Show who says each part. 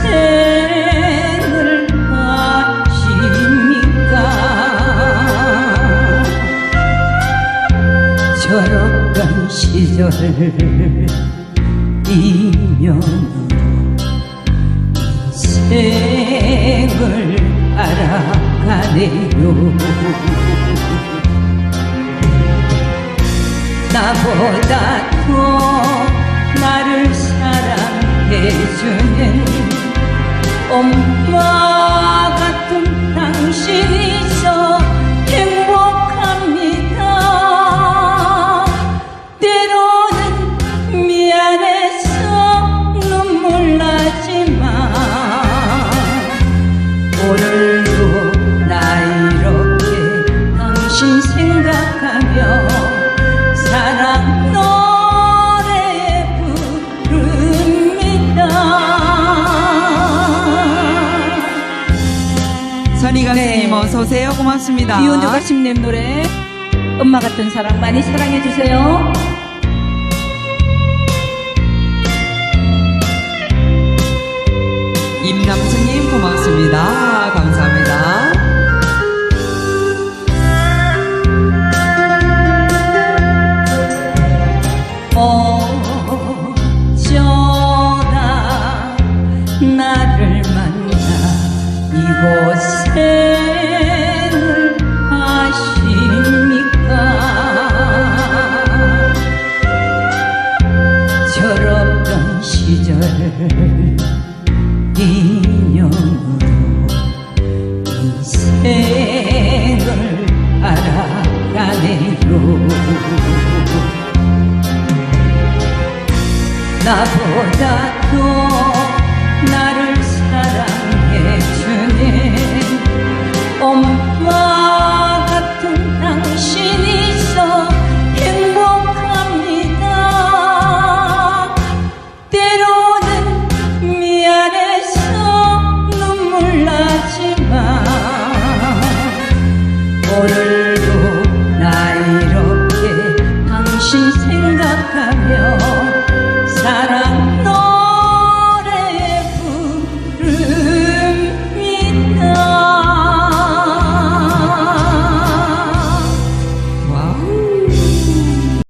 Speaker 1: 이곳생을 하십니까? 철없던 시절 인연으로 인생을 알아가네요. 나보다 사랑해 어서
Speaker 2: 오세요. 고맙습니다.
Speaker 1: 이혼주 가심님 노래 엄마 같은 사랑 많이 사랑해 주세요.
Speaker 2: 임남수님 고맙습니다. 감사합니다.
Speaker 1: 어쩌 이곳생을 하십니까? 철없던 시절 인연으로 인생을 알아가네요. 나보다 더